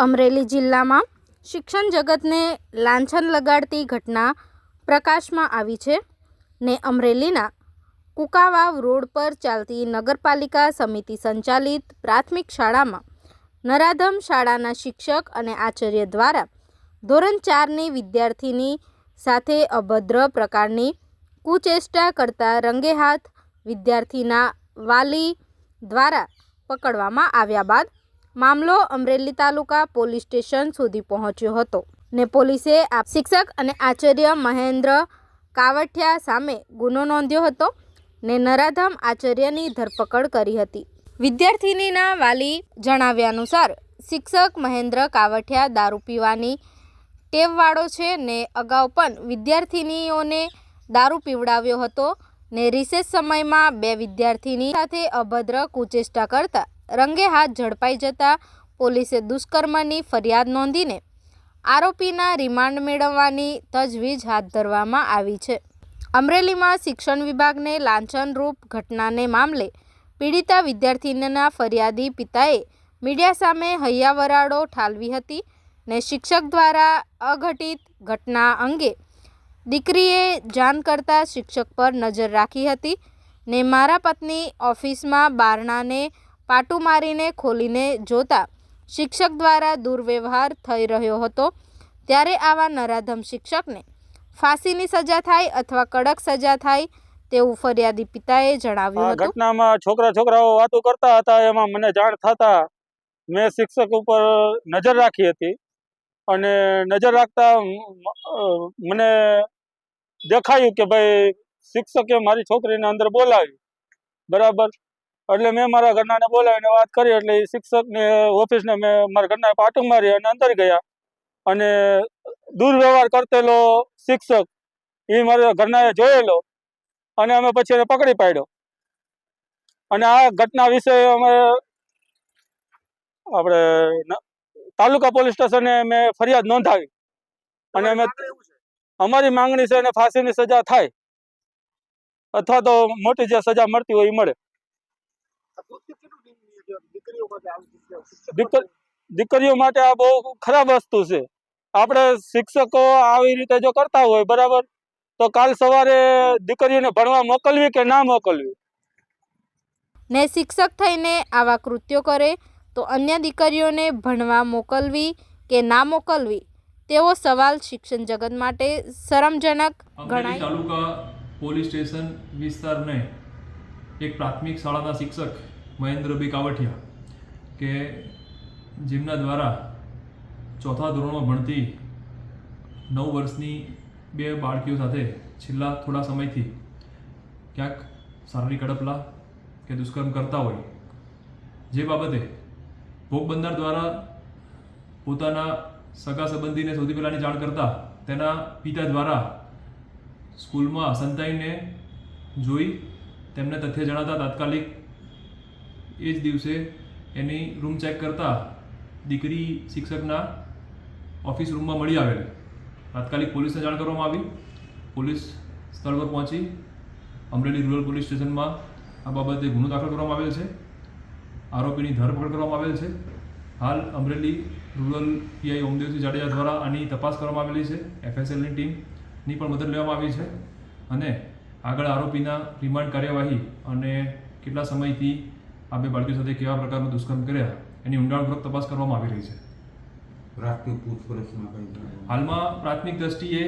અમરેલી જિલ્લામાં શિક્ષણ જગતને લાંછન લગાડતી ઘટના પ્રકાશમાં આવી છે ને અમરેલીના કુકાવાવ રોડ પર ચાલતી નગરપાલિકા સમિતિ સંચાલિત પ્રાથમિક શાળામાં નરાધમ શાળાના શિક્ષક અને આચાર્ય દ્વારા ધોરણ ચારની વિદ્યાર્થીની સાથે અભદ્ર પ્રકારની કુચેષ્ટા કરતા રંગેહાથ વિદ્યાર્થીના વાલી દ્વારા પકડવામાં આવ્યા બાદ મામલો અમરેલી તાલુકા પોલીસ સ્ટેશન સુધી પહોંચ્યો હતો ને પોલીસે આ શિક્ષક અને આચાર્ય મહેન્દ્ર કાવઠિયા સામે ગુનો નોંધ્યો હતો ને નરાધમ આચાર્યની ધરપકડ કરી હતી. વિદ્યાર્થિનીના વાલી જણાવ્યા અનુસાર, શિક્ષક મહેન્દ્ર કાવઠિયા દારૂ પીવાની ટેવવાળો છે ને અગાઉ પણ વિદ્યાર્થિનીઓને દારૂ પીવડાવ્યો હતો ને રિસેસ સમયમાં બે વિદ્યાર્થીની સાથે અભદ્ર કુચેષ્ટા કરતા રંગે હાથ ઝડપાઈ જતા પોલીસે દુષ્કર્મની ફરિયાદ નોંધીને આરોપીના રિમાન્ડ મેળવવાની તજવીજ હાથ ધરવામાં આવી છે. અમરેલીમાં શિક્ષણ વિભાગને લાંછનરૂપ ઘટનાને મામલે પીડિતા વિદ્યાર્થિનીના ફરિયાદી પિતાએ મીડિયા સામે હૈયાવરાળો ઠાલવી હતી ને શિક્ષક દ્વારા અઘટિત ઘટના અંગે દીકરીએ જાણ કરતા શિક્ષક પર નજર રાખી હતી ને મારા પત્ની ઓફિસમાં બારણાને પાટું મારીને ખોલીને જોતા શિક્ષક દ્વારા દુર્વ્યવહાર થઈ રહ્યો હતો. ત્યારે આવા નરાધમ શિક્ષકને ફાંસીની સજા થાય અથવા કડક સજા થાય તેવું ફરિયાદી પિતાએ જણાવ્યું હતું. ઘટનામાં છોકરા છોકરાઓ વાતો કરતા હતા એમાં મને જાણ થતા મેં શિક્ષક ઉપર નજર રાખી હતી અને નજર રાખતા મને દેખાયું કે ભાઈ શિક્ષકે મારી છોકરીને અંદર બોલાવી બરાબર? એટલે મેં મારા ઘરનાને બોલાવીને વાત કરી એટલે એ શિક્ષકને ઓફિસને મેં મારા ઘરના પાટું મારી અને અંદર ગયા. અને દુર્વ્યવહાર કરતેલો શિક્ષક એ મારા ઘરનાએ જોયેલો અને અમે પછી એને પકડી પાડ્યો. અને આ ઘટના વિશે અમે આપણે તાલુકા પોલીસ સ્ટેશને મેં ફરિયાદ નોંધાવી. અને અમે અમારી માંગણી છે એને ફાંસીની સજા થાય. અથવા તો મોટી જે સજા મળતી હોય એ મળે. દીકરીઓ માટે આ બહુ ખરાબ વસ્તુ છે. આપણે શિક્ષકો આવી રીતે જો કરતા હોય બરાબર? તો કાલ સવારે દીકરીઓને ભણવા મોકલવી કે ના મોકલવી? ને શિક્ષક થઈને આવા કૃત્યો કરે તો અન્ય દીકરીઓને ભણવા મોકલવી કે ના મોકલવી? તેવો સવાલ શિક્ષણ જગત માટે શરમજનક ગણાય. તાલુકા પોલીસ સ્ટેશન વિસ્તારને એક પ્રાથમિક શાળાના શિક્ષક મહેન્દ્રભાઈ કાવઠિયા કે જેમના દ્વારા ચોથા ધોરણમાં ભણતી નવ વર્ષની બે બાળકીઓ સાથે છેલ્લા થોડા સમયથી ક્યાંક શારીરિક અડપલા કે દુષ્કર્મ કરતા હોય. જે બાબતે ભોગ બનનાર દ્વારા પોતાના સગા સંબંધીને સૌથી પહેલાંની જાણ કરતા તેના પિતા દ્વારા સ્કૂલમાં સંતાઈને જોઈ તેમને તથ્ય જણાતા તાત્કાલિક એ જ દિવસે એની રૂમ ચેક કરતા દીકરી શિક્ષકના ઓફિસ રૂમમાં મળી આવેલી. તાત્કાલિક પોલીસને જાણ કરવામાં આવી. પોલીસ સ્થળ પર પહોંચી અમરેલી રૂરલ પોલીસ સ્ટેશનમાં આ બાબતે ગુનો દાખલ કરવામાં આવેલ છે. આરોપીની ધરપકડ કરવામાં આવેલ છે. હાલ અમરેલી રૂરલ પીઆઈ ઓમદેવસિંહ જાડેજા દ્વારા આની તપાસ કરવામાં આવેલી છે. એફએસએલની ટીમની પણ મદદ લેવામાં આવી છે. અને આગળ આરોપીના રિમાન્ડ કાર્યવાહી અને કેટલા સમયથી આ બે બાળકીઓ સાથે કેવા પ્રકારનો દુષ્કર્મ કર્યા એની ઊંડાણપૂર્વક તપાસ કરવામાં આવી રહી છે. હાલમાં પ્રાથમિક દ્રષ્ટિએ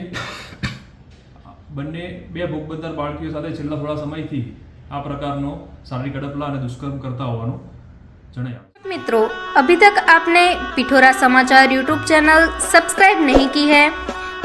બંને બે ભોગબંદર બાળકીઓ સાથે છેલ્લા થોડા સમયથી આ પ્રકારનો શારીરિક અડપલા અને દુષ્કર્મ કરતા હોવાનું જણાવ્યું મિત્રો અભી તક આપને પિઠોરા સમાચાર યુટ્યુબ ચેનલ સબસ્ક્રાઇબ નહીં કી હૈ?